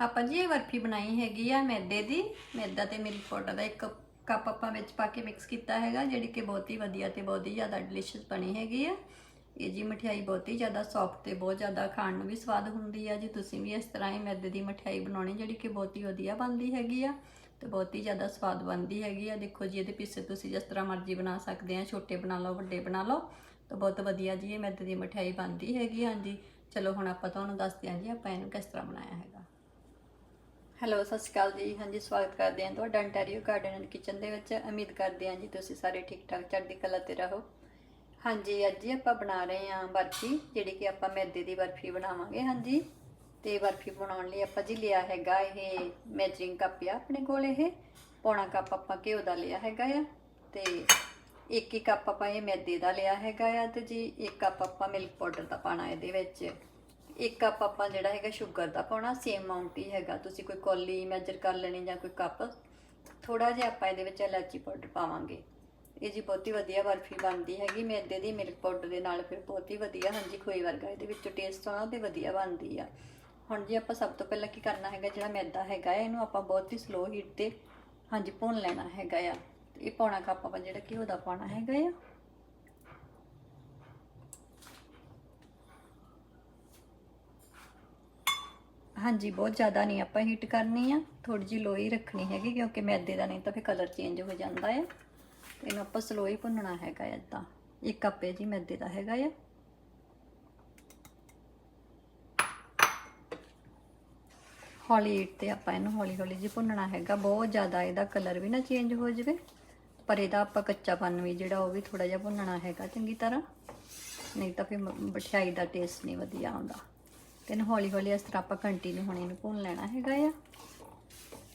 ਆਪਾਂ ਜੀ ਇਹ ਬਰਫੀ ਬਣਾਈ ਹੈਗੀ ਆ ਮੈਦੇ ਦੀ। ਮੈਦਾ ਤੇ ਮਿਲਕ ਪਾਊਡਰ ਦਾ ਇੱਕ ਕੱਪ ਆਪਾਂ ਵਿੱਚ ਪਾ ਕੇ ਮਿਕਸ ਕੀਤਾ ਹੈਗਾ, ਜਿਹੜੀ ਕਿ ਬਹੁਤ ਹੀ ਵਧੀਆ ਤੇ ਬਹੁਤ ਹੀ ਜ਼ਿਆਦਾ ਡਿਲੀਸ਼ੀਅਸ ਬਣੀ ਹੈਗੀ ਆ। ਇਹ ਜੀ ਮਠਿਆਈ ਬਹੁਤ ਹੀ ਜ਼ਿਆਦਾ ਸੌਫਟ ਤੇ ਬਹੁਤ ਜ਼ਿਆਦਾ ਖਾਣ ਨੂੰ ਵੀ ਸਵਾਦ ਹੁੰਦੀ ਆ ਜੀ। ਤੁਸੀਂ ਵੀ ਇਸ ਤਰ੍ਹਾਂ ਹੀ ਮੈਦੇ ਦੀ ਮਠਿਆਈ ਬਣਾਉਣੀ, ਜਿਹੜੀ ਕਿ ਬਹੁਤ ਹੀ ਵਧੀਆ ਬਣਦੀ ਹੈਗੀ ਆ ਤੇ ਬਹੁਤ ਹੀ ਜ਼ਿਆਦਾ ਸਵਾਦ ਬਣਦੀ ਹੈਗੀ ਆ। ਦੇਖੋ ਜੀ, ਇਹਦੇ ਪੀਸੇ ਤੁਸੀਂ ਜਿਸ ਤਰ੍ਹਾਂ ਮਰਜ਼ੀ ਬਣਾ ਸਕਦੇ ਆ, ਛੋਟੇ ਬਣਾ ਲਓ, ਵੱਡੇ ਬਣਾ ਲਓ, ਤਾਂ ਬਹੁਤ ਵਧੀਆ ਜੀ ਇਹ ਮੈਦੇ ਦੀ ਮਠਿਆਈ ਬਣਦੀ ਹੈਗੀ ਹਾਂਜੀ ਚਲੋ ਹੁਣ ਆਪਾਂ ਤੁਹਾਨੂੰ ਦੱਸਦੇ ਹਾਂ ਜੀ, ਆਪਾਂ ਇਹਨੂੰ ਕਿਸ ਤਰ੍ਹਾਂ ਬਣਾਇਆ ਹੈਗਾ। ਹੈਲੋ, ਸਤਿ ਸ਼੍ਰੀ ਅਕਾਲ ਜੀ। ਹਾਂਜੀ, ਸਵਾਗਤ ਕਰਦੇ ਹਾਂ ਤੁਹਾਡਾ ਅੰਟਾਰੀਓ ਗਾਰਡਨ ਐਂਡ ਕਿਚਨ ਦੇ ਵਿੱਚ। ਉਮੀਦ ਕਰਦੇ ਹਾਂ ਜੀ ਤੁਸੀਂ ਸਾਰੇ ਠੀਕ ਠਾਕ ਚੜ੍ਹਦੀ ਕਲਾ ਤੇ ਰਹੋ। ਹਾਂਜੀ, ਅੱਜ ਜੀ ਆਪਾਂ ਬਣਾ ਰਹੇ ਹਾਂ ਬਰਫੀ, ਜਿਹੜੀ ਕਿ ਆਪਾਂ ਮੈਦੇ ਦੀ ਬਰਫੀ ਬਣਾਵਾਂਗੇ। ਹਾਂਜੀ, ਤੇ ਬਰਫੀ ਬਣਾਉਣ ਲਈ ਆਪਾਂ ਜੀ ਲਿਆ ਹੈਗਾ ਇਹ ਮੈਜਰਿੰਗ ਕੱਪ ਆ ਆਪਣੇ ਕੋਲ ਇਹ। ਪੌਣਾ ਕੱਪ ਆਪਾਂ ਘਿਓ ਦਾ ਲਿਆ ਹੈਗਾ ਆ, ਤੇ ਇੱਕ ਹੀ ਕੱਪ ਆਪਾਂ ਇਹ ਮੈਦੇ ਦਾ ਲਿਆ ਹੈਗਾ ਆ। ਤੇ ਜੀ, ਇੱਕ ਕੱਪ ਆਪਾਂ ਮਿਲਕ ਪਾਊਡਰ ਦਾ ਪਾਣਾ ਇਹਦੇ ਵਿੱਚ। ਇੱਕ ਕੱਪ ਆਪਾਂ ਜਿਹੜਾ ਹੈਗਾ ਸ਼ੂਗਰ ਦਾ ਪਾਉਣਾ ਸੇਮ ਅਮਾਉਂਟ ਹੀ ਹੈਗਾ। ਤੁਸੀਂ ਕੋਈ ਕੌਲੀ ਮੈਜਰ ਕਰ ਲੈਣੀ ਜਾਂ ਕੋਈ ਕੱਪ ਥੋੜਾ ਜਿਹਾ ਆਪਾਂ ਇਹਦੇ ਵਿੱਚ ਇਲਾਚੀ ਪਾਊਡਰ ਪਾਵਾਂਗੇ। ਇਹ ਜੀ ਬਹੁਤ ਹੀ ਵਧੀਆ ਬਰਫੀ ਬਣਦੀ ਹੈਗੀ ਮੈਦੇ ਦੀ ਮਿਲਕ ਪਾਊਡਰ ਦੇ ਨਾਲ ਫਿਰ ਬਹੁਤ ਹੀ ਵਧੀਆ ਹਾਂਜੀ ਖੋਏ ਵਰਗਾ ਇਹਦੇ ਵਿੱਚੋਂ ਟੇਸਟ ਆਉਣਾ ਤੇ ਵਧੀਆ ਬਣਦੀ ਆ। ਹੁਣ ਜੀ ਆਪਾਂ ਸਭ ਤੋਂ ਪਹਿਲਾਂ ਕੀ ਕਰਨਾ ਹੈਗਾ ਜਿਹੜਾ ਮੈਦਾ ਹੈਗਾ ਹੈ, ਇਹਨੂੰ ਆਪਾਂ ਬਹੁਤ ਹੀ ਸਲੋ ਹੀਟ ਤੇ ਹਾਂਜੀ ਭੁੰਨ ਲੈਣਾ ਹੈਗਾ ਆ। ਤੇ ਇਹ ਪੌਣਾ ਕੱਪ ਆਪਾਂ ਜਿਹੜਾ ਘਿਓ ਦਾ ਪਾਉਣਾ ਹੈਗਾ ਆ। ਹਾਂਜੀ, ਬਹੁਤ ਜ਼ਿਆਦਾ ਨਹੀਂ। ਆਪਾਂ ਹੀਟ ਕਰਨੀ ਆ। ਥੋੜੀ ਜਿਹੀ ਲੋ ਹੀ ਰੱਖਣੀ ਹੈਗੀ, ਕਿਉਂਕਿ ਮੈਦੇ ਦਾ ਨਹੀਂ ਤਾਂ ਫਿਰ ਕਲਰ ਚੇਂਜ ਹੋ ਜਾਂਦਾ ਹੈ ਤੇ ਇਹਨੂੰ ਆਪਾਂ ਸਲੋ ਹੀ ਭੁੰਨਣਾ ਹੈਗਾ ਇਦਾਂ ਇੱਕ ਕੱਪ ਹੈ ਜੀ ਮੈਦੇ ਦਾ ਹੈਗਾ ਆ। ਹੌਲੀ ਹੀਟ ਤੇ ਆਪਾਂ ਇਹਨੂੰ ਹੌਲੀ ਹੌਲੀ ਜੀ ਭੁੰਨਣਾ ਹੈਗਾ। ਬਹੁਤ ਜ਼ਿਆਦਾ ਇਹਦਾ ਕਲਰ ਵੀ ਨਾ ਚੇਂਜ ਹੋ ਜਾਵੇ। ਪਰ ਇਹਦਾ ਆਪਾਂ ਕੱਚਾਪਨ ਵੀ ਜਿਹੜਾ ਉਹ ਵੀ ਥੋੜਾ ਜਿਹਾ ਭੁੰਨਣਾ ਹੈਗਾ ਚੰਗੀ ਤਰ੍ਹਾਂ। ਨਹੀਂ ਤਾਂ ਫਿਰ ਮ- ਮਠਿਆਈ ਦਾ ਟੇਸਟ ਨਹੀਂ ਵਧੀਆ ਆਉਂਦਾ। ਤੇ ਹੌਲੀ ਹੌਲੀ ਇਸ ਤਰ੍ਹਾਂ ਆਪਾਂ ਕੰਟੀਨਿਊ ਹੁਣ ਇਹਨੂੰ ਭੁੰਨ ਲੈਣਾ ਹੈਗਾ ਆ।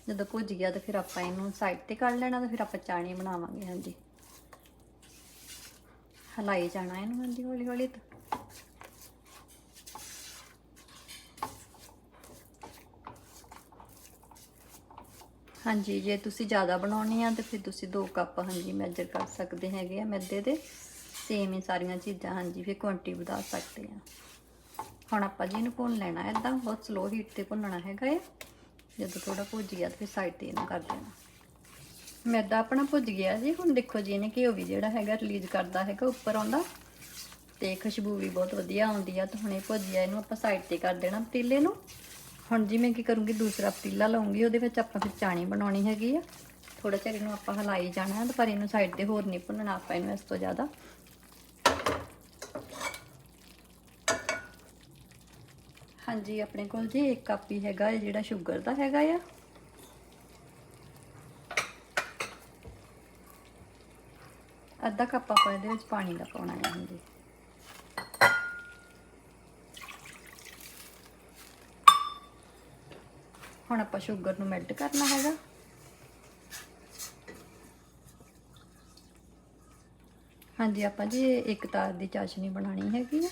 ਜਦੋਂ ਭੁੱਜ ਗਿਆ ਤਾਂ ਫਿਰ ਆਪਾਂ ਇਹਨੂੰ ਸਾਈਡ ਤੇ ਕੱਢ ਲੈਣਾ ਤਾਂ ਫਿਰ ਆਪਾਂ ਚਾਣੀ ਬਣਾਵਾਂਗੇ, ਹਾਂਜੀ। ਹਲਾਈ ਜਾਣਾ ਇਹਨੂੰ, ਹਾਂਜੀ, ਹੌਲੀ ਹੌਲੀ ਤਾਂ। ਹਾਂਜੀ, ਜੇ ਤੁਸੀਂ ਜ਼ਿਆਦਾ ਬਣਾਉਣੀ ਆ ਤੇ ਫਿਰ ਤੁਸੀਂ 2 ਕੱਪ, ਹਾਂਜੀ ਮੈਜਰ ਕਰ ਸਕਦੇ ਹੈਗੇ ਆ ਮੈਦੇ ਦੇ। ਸੇਮ ਹੀ ਸਾਰੀਆਂ ਚੀਜ਼ਾਂ, ਹਾਂਜੀ, ਫਿਰ ਕੁਆਂਟੀ ਵਧਾ ਸਕਦੇ ਆ। ਹੁਣ ਆਪਾਂ ਜੀ ਇਹਨੂੰ ਭੁੰਨ ਲੈਣਾ ਹੈ ਇਦਾਂ ਬਹੁਤ ਸਲੋ ਹੀਟ ਤੇ ਭੁੰਨਣਾ ਹੈਗਾ ਹੈ ਜਦੋਂ ਥੋੜਾ ਭੁੱਜ ਗਿਆ ਤੇ ਫਿਰ ਸਾਈਡ ਤੇ ਇਹਨੂੰ ਕਰ ਦੇਣਾ। ਮੈਦਾ ਆਪਣਾ ਭੁੱਜ ਗਿਆ ਜੀ, ਹੁਣ ਦੇਖੋ ਜੀ ਇਹਨੇ ਘਿਓ ਵੀ ਜਿਹੜਾ ਹੈਗਾ ਰਿਲੀਜ਼ ਕਰਦਾ ਹੈਗਾ ਉੱਪਰ ਆਉਂਦਾ। ਤੇ ਖੁਸ਼ਬੂ ਵੀ ਬਹੁਤ ਵਧੀਆ ਆਉਂਦੀ ਆ ਤੇ ਹੁਣ ਇਹ ਭੁੱਜ ਗਿਆ, ਇਹਨੂੰ ਆਪਾਂ ਸਾਈਡ ਤੇ ਕਰ ਦੇਣਾ ਪਤੀਲੇ ਨੂੰ। ਹੁਣ ਜੀ ਮੈਂ ਕੀ ਕਰੂੰਗੀ, ਦੂਸਰਾ ਪਤੀਲਾ ਲਾਉਂਗੀ, ਉਹਦੇ ਵਿੱਚ ਆਪਾਂ ਫਿਰ ਚਾਣੀ ਬਣਾਉਣੀ ਹੈਗੀ ਆ। ਥੋੜਾ ਚਿਰ ਇਹਨੂੰ ਆਪਾਂ ਹਲਾਈ ਜਾਣਾ ਹੈ, ਪਰ ਇਹਨੂੰ ਸਾਈਡ ਤੇ ਹੋਰ ਨਹੀਂ ਭੁੰਨਣਾ ਆਪਾਂ ਇਹਨੂੰ ਇਸ ਤੋਂ ਜ਼ਿਆਦਾ। ਹਾਂਜੀ, ਆਪਣੇ ਕੋਲ ਜੀ ਇੱਕ ਕੱਪ ਹੀ ਹੈਗਾ ਜਿਹੜਾ ਸ਼ੂਗਰ ਦਾ ਹੈਗਾ ਆ। ਅੱਧਾ ਕੱਪ ਆਪਾਂ ਇਹਦੇ ਵਿੱਚ ਪਾਣੀ ਦਾ ਪਾਉਣਾ ਹੈ ਹਾਂਜੀ। ਹੁਣ ਆਪਾਂ ਸ਼ੂਗਰ ਨੂੰ ਮੈਲਟ ਕਰਨਾ ਹੈਗਾ। ਹਾਂਜੀ, ਆਪਾਂ ਜੀ ਇੱਕ ਤਾਰ ਦੀ ਚਾਸ਼ਨੀ ਬਣਾਣੀ ਹੈਗੀ ਆ।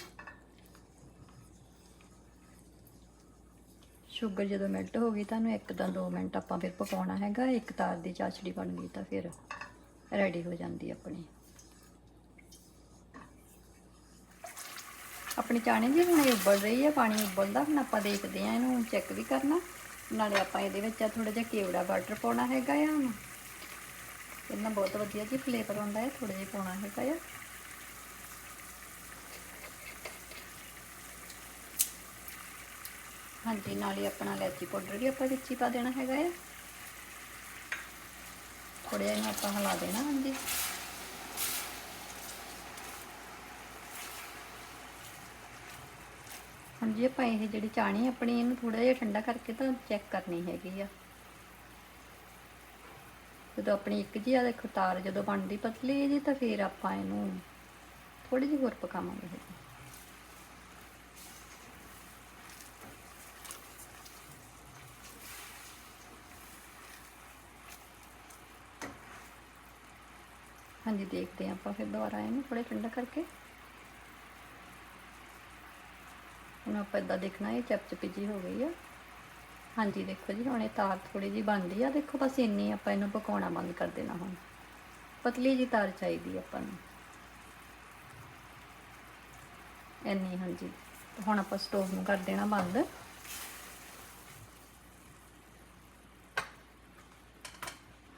ਸ਼ੂਗਰ ਜਦੋਂ ਮੈਲਟ ਹੋ ਗਈ, ਤੁਹਾਨੂੰ ਇੱਕ ਤਾਂ 2 ਮਿੰਟ ਆਪਾਂ ਫਿਰ ਪਕਾਉਣਾ ਹੈਗਾ, ਇੱਕ ਤਾਰ ਦੀ ਚਾਸ਼ਣੀ ਬਣ ਗਈ ਤਾਂ ਫਿਰ ਰੈਡੀ ਹੋ ਜਾਂਦੀ ਆਪਣੀ। ਆਪਣੀ ਚਾਣੀ ਦੀ ਹੁਣ ਇਹ ਉਬਲ ਰਹੀ ਹੈ ਪਾਣੀ ਉਬਲਦਾ, ਹੁਣ ਆਪਾਂ ਦੇਖਦੇ ਆ ਇਹਨੂੰ ਚੈੱਕ ਵੀ ਕਰਨਾ। ਨਾਲੇ ਆਪਾਂ ਇਹਦੇ ਵਿੱਚ ਥੋੜਾ ਜਿਹਾ ਕੇਵੜਾ ਬਟਰ ਪਾਉਣਾ ਹੈਗਾ ਆ ਹੁਣ। ਇਹਨਾਂ ਬਹੁਤ ਵਧੀਆ ਜੀ ਫਲੇਵਰ ਆਉਂਦਾ ਹੈ ਥੋੜਾ ਜਿਹਾ ਪਾਉਣਾ ਹੈਗਾ ਆ। ਹਾਂਜੀ, ਨਾਲੇ ਆਪਣਾ ਇਲਾਚੀ ਪਾਊਡਰ ਵੀ ਆਪਾਂ ਵਿੱਚ ਹੀ ਪਾ ਦੇਣਾ ਹੈਗਾ ਆ। ਥੋੜਾ ਜਿਹਾ ਆਪਾਂ ਹਿਲਾ ਦੇਣਾ, ਹਾਂਜੀ। ਹਾਂਜੀ, ਆਪਾਂ ਇਹ ਜਿਹੜੀ ਚਾਣੀ ਆਪਣੀ, ਇਹਨੂੰ ਥੋੜਾ ਜਿਹਾ ਠੰਡਾ ਕਰਕੇ ਤਾਂ ਚੈੱਕ ਕਰਨੀ ਹੈਗੀ ਆ। ਜਦੋਂ ਆਪਣੀ ਇੱਕ ਜੀ ਆ, ਦੇਖੋ ਤਾਰ ਜਦੋਂ ਬਣਦੀ ਪਤਲੀ ਜੀ, ਤਾਂ ਫਿਰ ਆਪਾਂ ਇਹਨੂੰ ਥੋੜੀ ਜਿਹੀ ਹੋਰ ਪਕਾਵਾਂਗੇ। ਹਾਂਜੀ, ਦੇਖਦੇ ਹਾਂ ਆਪਾਂ ਫਿਰ ਦੁਬਾਰਾ ਇਹਨੂੰ ਥੋੜਾ ਠੰਡਾ ਕਰਕੇ। ਹੁਣ ਆਪਾਂ ਇਦਾਂ ਦੇਖਣਾ, ਇਹ ਚਪਚਪੀ ਜੀ ਹੋ ਗਈ ਆ। ਹਾਂਜੀ, ਦੇਖੋ ਜੀ, ਹੁਣ ਇਹ ਤਾਰ ਥੋੜੀ ਜੀ ਬਣਦੀ ਆ। ਦੇਖੋ, ਬਸ ਇੰਨੀ ਆਪਾਂ ਇਹਨੂੰ ਪਕਾਉਣਾ ਬੰਦ ਕਰ ਦੇਣਾ ਹੁਣ। ਪਤਲੀ ਜੀ ਤਾਰ ਚਾਹੀਦੀ ਆਪਾਂ ਨੂੰ। ਇੰਨੀ, ਹਾਂਜੀ। ਹੁਣ ਆਪਾਂ ਸਟੋਵ ਨੂੰ ਕਰ ਦੇਣਾ ਬੰਦ।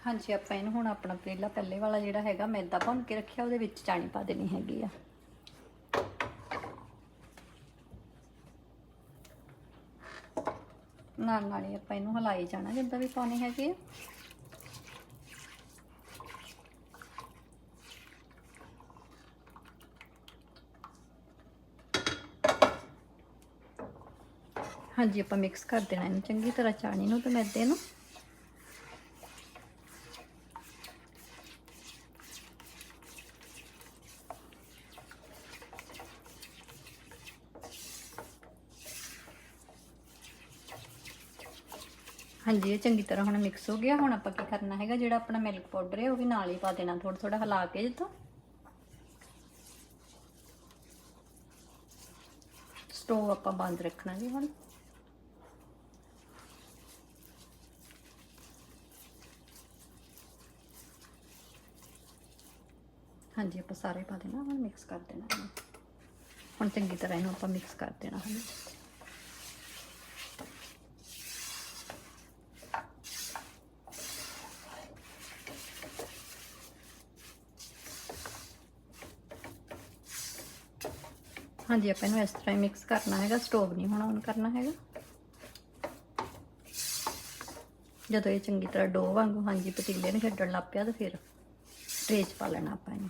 ਹਾਂਜੀ, ਆਪਾਂ ਇਹਨੂੰ ਹੁਣ ਆਪਣਾ ਪਤੀਲਾ ਪਹਿਲੇ ਵਾਲਾ ਜਿਹੜਾ ਹੈਗਾ ਮੈਦਾ ਭੁੰਨ ਕੇ ਰੱਖਿਆ, ਉਹਦੇ ਵਿੱਚ ਚਾਣੀ ਪਾ ਦੇਣੀ ਹੈਗੀ ਆ। ਨਾਲ ਨਾਲ ਹੀ ਆਪਾਂ ਇਹਨੂੰ ਹਲਾਈ ਜਾਣਾ, ਜਿੱਦਾਂ ਵੀ ਪਾਉਣੀ ਹੈਗੀ ਆ। ਹਾਂਜੀ, ਆਪਾਂ ਮਿਕਸ ਕਰ ਦੇਣਾ ਇਹਨੂੰ ਚੰਗੀ ਤਰ੍ਹਾਂ ਚਾਣੀ ਨੂੰ ਤੇ ਮੈਦੇ ਨੂੰ। ਹਾਂਜੀ, ਇਹ ਚੰਗੀ ਤਰ੍ਹਾਂ ਹੁਣ ਮਿਕਸ ਹੋ ਗਿਆ। ਹੁਣ ਆਪਾਂ ਕੀ ਕਰਨਾ ਹੈਗਾ, ਜਿਹੜਾ ਆਪਣਾ ਮਿਲਕ ਪਾਊਡਰ ਹੈ, ਉਹ ਵੀ ਨਾਲ ਹੀ ਪਾ ਦੇਣਾ ਥੋੜਾ ਥੋੜਾ ਹਿਲਾ ਕੇ ਜਿੱਥੋਂ ਸਟੋਵ ਆਪਾਂ ਬੰਦ ਰੱਖਣਾ ਜੀ ਹੁਣ। ਹਾਂਜੀ, ਆਪਾਂ ਸਾਰੇ ਪਾ ਦੇਣਾ, ਹੁਣ ਮਿਕਸ ਕਰ ਦੇਣਾ। ਇਹਨੂੰ। ਹੁਣ ਚੰਗੀ ਤਰ੍ਹਾਂ ਇਹਨੂੰ ਆਪਾਂ ਮਿਕਸ ਕਰ ਦੇਣਾ। ਹੁਣ ਹਾਂਜੀ, ਆਪਾਂ ਇਹਨੂੰ ਇਸ ਤਰ੍ਹਾਂ ਹੀ ਮਿਕਸ ਕਰਨਾ ਹੈਗਾ ਸਟੋਵ ਨਹੀਂ ਹੁਣ ਔਨ ਕਰਨਾ ਹੈਗਾ। ਜਦੋਂ ਇਹ ਚੰਗੀ ਤਰ੍ਹਾਂ ਡੋ ਵਾਂਗੂ, ਹਾਂਜੀ, ਪਤੀਲੇ ਨੂੰ ਛੱਡਣ ਲੱਗ ਪਿਆ ਤਾਂ ਫਿਰ ਟਰੇ 'ਚ ਪਾ ਲੈਣਾ ਆਪਾਂ ਇਹਨੂੰ।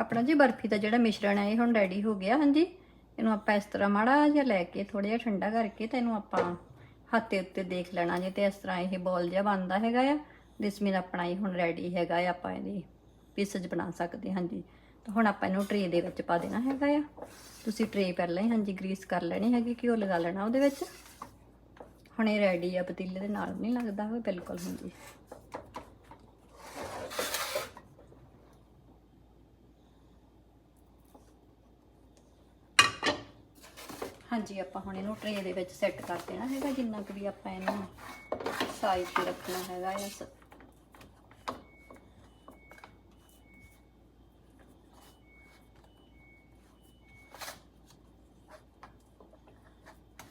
ਆਪਣਾ ਜੀ ਬਰਫੀ ਦਾ ਜਿਹੜਾ ਮਿਸ਼ਰਣ ਹੈ, ਇਹ ਹੁਣ ਰੈਡੀ ਹੋ ਗਿਆ, ਹਾਂਜੀ। ਇਹਨੂੰ ਆਪਾਂ ਇਸ ਤਰ੍ਹਾਂ ਮਾੜਾ ਜਿਹਾ ਲੈ ਕੇ ਥੋੜਾ ਜਿਹਾ ਠੰਡਾ ਕਰਕੇ ਤੇ ਇਹਨੂੰ ਆਪਾਂ ਹੱਥ ਦੇ ਉੱਤੇ ਦੇਖ ਲੈਣਾ ਜੇ ਤੇ ਇਸ ਤਰ੍ਹਾਂ ਇਹ ਬੋਲ ਜਿਹਾ ਬਣਦਾ ਹੈਗਾ ਆ। ਦਿਸ ਆਪਣਾ ਹੀ ਹੁਣ ਰੈਡੀ ਹੈਗਾ ਆ, ਆਪਾਂ ਇਹਦੀ ਪੀਸਜ ਬਣਾ ਸਕਦੇ ਹਾਂ ਹਾਂਜੀ ਤਾਂ ਹੁਣ ਆਪਾਂ ਇਹਨੂੰ ਟਰੇ ਦੇ ਵਿੱਚ ਪਾ ਦੇਣਾ ਹੈਗਾ ਆ। ਤੁਸੀਂ ਟਰੇ ਪਹਿਲਾਂ ਹੀ ਹਾਂਜੀ ਗਰੀਸ ਕਰ ਲੈਣੀ ਹੈਗੀ, ਘਿਓ ਲਗਾ ਲੈਣਾ ਉਹਦੇ ਵਿੱਚ। ਹੁਣ ਇਹ ਰੈਡੀ ਆ, ਪਤੀਲੇ ਦੇ ਨਾਲ ਨਹੀਂ ਲੱਗਦਾ ਹੋਵੇ ਬਿਲਕੁਲ ਹਾਂਜੀ। ਹਾਂਜੀ, ਆਪਾਂ ਹੁਣ ਇਹਨੂੰ ਟਰੇ ਦੇ ਵਿੱਚ ਸੈੱਟ ਕਰ ਦੇਣਾ ਹੈਗਾ, ਜਿੰਨਾ ਕੁ ਵੀ ਆਪਾਂ ਇਹਨੂੰ ਸਾਈਜ਼ ਤੇ ਰੱਖਣਾ ਹੈਗਾ ਇਸ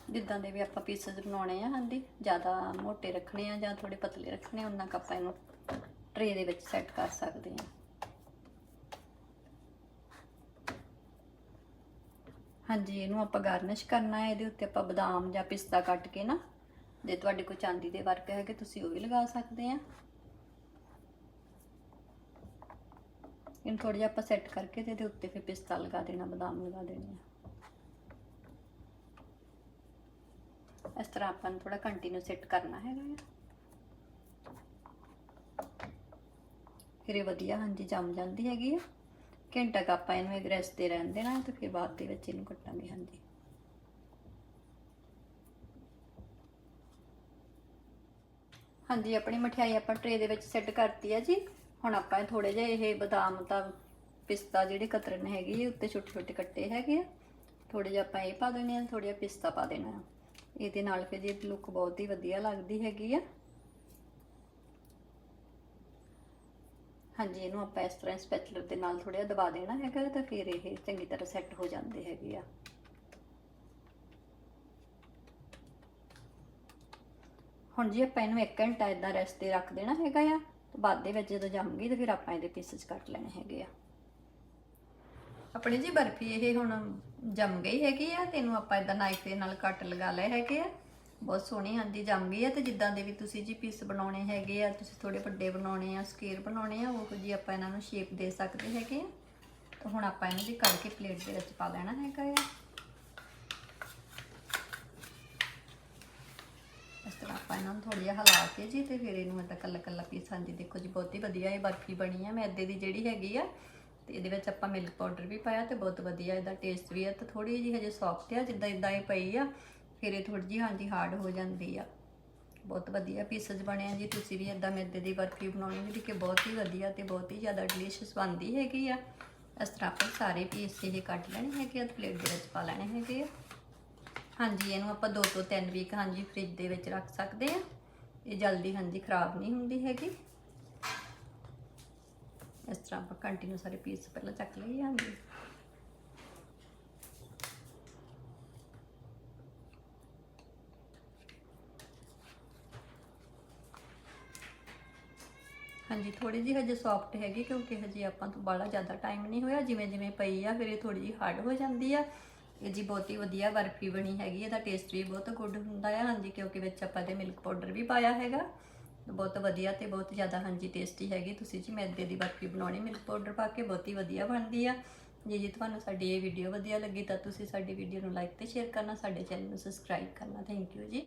ਜਿੱਦਾਂ ਦੇ ਵੀ ਆਪਾਂ ਪੀਸਸ ਬਣਾਉਣੇ ਆ, ਹਾਂਜੀ, ਜ਼ਿਆਦਾ ਮੋਟੇ ਰੱਖਣੇ ਆ ਜਾਂ ਥੋੜੇ ਪਤਲੇ ਰੱਖਣੇ ਆ, ਉਹਨਾਂ ਕ ਆਪਾਂ ਇਹਨੂੰ ਟਰੇ ਦੇ ਵਿੱਚ ਸੈੱਟ ਕਰ ਸਕਦੇ ਆ ਹਾਂਜੀ, ਇਹਨੂੰ ਆਪਾਂ ਗਾਰਨਿਸ਼ ਕਰਨਾ ਹੈ, ਇਹਦੇ ਉੱਤੇ ਆਪਾਂ ਬਦਾਮ ਜਾਂ ਪਿਸਤਾ ਕੱਟ ਕੇ ਨਾ, ਜੇ ਤੁਹਾਡੇ ਕੋਲ ਚਾਂਦੀ ਦੇ ਵਰਕ ਹੈਗੇ, ਤੁਸੀਂ ਉਹ ਵੀ ਲਗਾ ਸਕਦੇ ਆ। ਇਹਨੂੰ ਥੋੜਾ ਜਿਹਾ ਆਪਾਂ ਸੈੱਟ ਕਰਕੇ ਤੇ ਇਹਦੇ ਉੱਤੇ ਫਿਰ ਪਿਸਤਾ ਲਗਾ ਦੇਣਾ, ਬਦਾਮ ਲਗਾ ਦੇਣੇ ਆ। ਇਸ ਤਰ੍ਹਾਂ ਆਪਾਂ ਨੂੰ ਥੋੜਾ ਕੰਟੀਨਿਊ ਸੈੱਟ ਕਰਨਾ ਹੈਗਾ ਆ। ਫਿਰ ਇਹ ਵਧੀਆ, ਹਾਂਜੀ, ਜੰਮ ਜਾਂਦੀ ਹੈਗੀ ਆ। ਘੰਟਾ ਕ ਆਪਾਂ ਇਹਨੂੰ ਇਹ ਰੈਸਟ ਤੇ ਰਹਿਣ ਦੇਣਾ, ਤੇ ਫਿਰ ਬਾਅਦ ਦੇ ਵਿੱਚ ਇਹਨੂੰ ਕੱਟਾਂਗੇ, ਹਾਂਜੀ। ਹਾਂਜੀ, ਆਪਣੀ ਮਠਿਆਈ ਆਪਾਂ ਟਰੇ ਦੇ ਵਿੱਚ ਸੈੱਟ ਕਰਤੀ ਹੈ ਜੀ। ਹੁਣ ਆਪਾਂ ਇਹ ਥੋੜੇ ਜਿਹਾ ਇਹ ਬਦਾਮ ਤਾਂ ਪਿਸਤਾ ਜਿਹੜੇ ਕਤਰਨ ਹੈਗੇ ਉੱਤੇ ਛੋਟੇ ਛੋਟੇ ਕੱਟੇ ਹੈਗੇ ਆ। ਥੋੜੇ ਜਿਹਾ ਆਪਾਂ ਇਹ ਪਾ ਦੇਣੇ ਆ ਥੋੜਾ ਜਿਹਾ ਪਿਸਤਾ ਪਾ ਦੇਣਾ ਆ। ਇਹਦੇ ਨਾਲ ਫਿਰ ਜੀ ਲੁੱਕ ਬਹੁਤ ਹੀ ਵਧੀਆ ਲੱਗਦੀ ਹੈਗੀ ਆ। ਹਾਂਜੀ, ਇਹਨੂੰ ਆਪਾਂ ਇਸ ਤਰ੍ਹਾਂ ਸਪੈਚੂਲਰ ਦੇ ਨਾਲ ਥੋੜਾ ਜਿਹਾ ਦਬਾ ਦੇਣਾ ਹੈਗਾ ਤਾਂ ਫਿਰ ਇਹ ਚੰਗੀ ਤਰ੍ਹਾਂ ਸੈੱਟ ਹੋ ਜਾਂਦੇ ਹੈਗੇ ਆ। ਹੁਣ ਜੀ ਆਪਾਂ ਇਹਨੂੰ 1 ਘੰਟਾ ਇਦਾਂ ਰੈਸਟ ਤੇ ਰੱਖ ਦੇਣਾ ਹੈਗਾ ਆ, ਤੇ ਬਾਅਦ ਦੇ ਵਿੱਚ ਜਦੋਂ ਜੰਮ ਗਈ ਤਾਂ ਫਿਰ ਆਪਾਂ ਇਹਦੇ ਪੀਸਸ ਕੱਟ ਲੈਣੇ ਹੈਗੇ ਆ। ਆਪਣੀ ਜੀ ਬਰਫੀ ਇਹ ਹੁਣ ਜੰਮ ਗਈ ਹੈਗੀ ਆ, ਤੇ ਇਹਨੂੰ ਆਪਾਂ ਇਦਾਂ ਨਾਈਫ ਦੇ ਨਾਲ ਕੱਟ ਲਗਾ ਲਏ ਹੈਗੇ ਆ। ਬਹੁਤ ਸੋਹਣੀ ਹਾਂਜੀ ਜੰਮ ਗਈ ਆ ਤੇ ਜਿੱਦਾਂ ਦੇ ਵੀ ਤੁਸੀਂ ਜੀ ਪੀਸ ਬਣਾਉਣੇ ਹੈਗੇ ਆ, ਤੁਸੀਂ ਥੋੜੇ ਵੱਡੇ ਬਣਾਉਣੇ ਆ ਸਕੇਅਰ ਬਣਾਉਣੇ ਆ, ਉਹ ਜੀ ਆਪਾਂ ਇਹਨਾਂ ਨੂੰ ਸ਼ੇਪ ਦੇ ਸਕਦੇ ਹੈਗੇ ਆ। ਤਾਂ ਹੁਣ ਆਪਾਂ ਇਹਨੂੰ ਜੀ ਕੱਢ ਕੇ ਪਲੇਟ ਦੇ ਵਿੱਚ ਪਾ ਲੈਣਾ ਹੈਗਾ ਆ। ਇਸ ਤਰ੍ਹਾਂ ਆਪਾਂ ਇਹਨਾਂ ਨੂੰ ਥੋੜੀ ਜਿਹਾ ਹਿਲਾ ਕੇ ਜੀ ਤੇ ਫਿਰ ਇਹਨੂੰ ਏਦਾਂ ਕੱਲਾ ਕੱਲਾ ਪੀਸ ਹਾਂਜੀ ਦੇਖੋ ਜੀ ਬਹੁਤ ਹੀ ਵਧੀਆ ਇਹ ਬਰਫੀ ਬਣੀ ਆ। ਮੈਦੇ ਦੀ ਜਿਹੜੀ ਹੈਗੀ ਆ, ਤੇ ਇਹਦੇ ਵਿੱਚ ਆਪਾਂ ਮਿਲਕ ਪਾਊਡਰ ਵੀ ਪਾਇਆ ਤੇ ਬਹੁਤ ਵਧੀਆ ਇਹਦਾ ਟੇਸਟ ਵੀ ਆ ਤੇ ਥੋੜੀ ਜਿਹੀ ਹਜੇ ਸੌਫਟ ਆ, ਜਿੱਦਾਂ ਇਦਾਂ ਹੀ ਪਈ ਆ। ਫਿਰ ਇਹ ਥੋੜੀ ਜਿਹੀ ਹਾਂਜੀ ਹਾਰਡ ਹੋ ਜਾਂਦੀ ਆ। ਬਹੁਤ ਵਧੀਆ ਪੀਸਸ ਬਣੇ ਆ ਜੀ। ਤੁਸੀਂ ਵੀ ਇਦਾਂ ਮੈਦੇ ਦੀ ਬਰਫੀ ਬਣਾਉਣੀ ਜਿਹੜੀ ਕਿ ਬਹੁਤ ਹੀ ਵਧੀਆ ਤੇ ਬਹੁਤ ਹੀ ਜ਼ਿਆਦਾ ਡਿਲੀਸ਼ੀਅਸ ਬਣਦੀ ਹੈਗੀ ਆ। ਇਸ ਤਰ੍ਹਾਂ ਆਪਾਂ ਸਾਰੇ ਪੀਸ ਇਹ ਕੱਟ ਲੈਣੇ ਹੈਗੇ ਆ ਤੇ ਪਲੇਟ ਦੇ ਵਿੱਚ ਪਾ ਲੈਣੇ ਹੈਗੇ ਆ। ਹਾਂਜੀ, ਇਹਨੂੰ ਆਪਾਂ 2 ਤੋਂ 3 ਵੀਕ ਹਾਂਜੀ ਫ੍ਰਿਜ ਦੇ ਵਿੱਚ ਰੱਖ ਸਕਦੇ ਆ। ਇਹ ਜਲਦੀ ਹਾਂਜੀ ਖਰਾਬ ਨਹੀਂ ਹੁੰਦੀ ਹੈਗੀ। ਇਸ ਤਰ੍ਹਾਂ ਆਪਾਂ ਕੰਟੀਨਿਊ ਸਾਰੇ ਪੀਸ ਪਹਿਲਾਂ ਚੱਕ ਲਈਏ ਹਾਂਜੀ। ਹਾਂਜੀ ਥੋੜੀ ਜਿਹੀ ਹਜੇ ਸੌਫਟ ਹੈਗੀ ਕਿਉਂਕਿ ਹਜੇ ਆਪਾਂ ਤੋਂ ਬਾਲਾ ਜ਼ਿਆਦਾ ਟਾਈਮ ਨਹੀਂ ਹੋਇਆ, ਜਿਵੇਂ ਜਿਵੇਂ ਪਈ ਆ, ਫਿਰ ਇਹ ਥੋੜੀ ਜਿਹੀ ਹਾਰਡ ਹੋ ਜਾਂਦੀ ਆ। ਇਹ ਜੀ ਬਹੁਤ ਹੀ ਵਧੀਆ ਬਰਫੀ ਬਣੀ ਹੈਗੀ, ਇਹਦਾ ਟੇਸਟ ਵੀ ਬਹੁਤ ਗੁੱਡ ਹੁੰਦਾ ਆ। ਹਾਂਜੀ, ਕਿਉਂਕਿ ਵਿੱਚ ਆਪਾਂ ਤੇ ਮਿਲਕ ਪਾਊਡਰ ਵੀ ਪਾਇਆ ਹੈਗਾ। ਬਹੁਤ ਵਧੀਆ ਤੇ ਬਹੁਤ ਜ਼ਿਆਦਾ ਹਾਂਜੀ ਟੇਸਟੀ ਹੈਗੀ। ਤੁਸੀਂ ਜੀ ਮੈਦੇ ਦੀ ਬਰਫੀ ਬਣਾਉਣੀ ਮਿਲਕ ਪਾਊਡਰ ਪਾ ਕੇ ਬਹੁਤ ਹੀ ਵਧੀਆ ਬਣਦੀ ਆ। ਜੇ, ਜੀ, ਤੁਹਾਨੂੰ ਸਾਡੀ ਇਹ ਵੀਡੀਓ ਵਧੀਆ ਲੱਗੀ ਤਾਂ ਤੁਸੀਂ ਸਾਡੀ ਵੀਡੀਓ ਨੂੰ ਲਾਈਕ ਤੇ ਸ਼ੇਅਰ ਕਰਨਾ, ਸਾਡੇ ਚੈਨਲ ਨੂੰ ਸਬਸਕ੍ਰਾਈਬ ਕਰਨਾ। ਥੈਂਕ ਯੂ ਜੀ।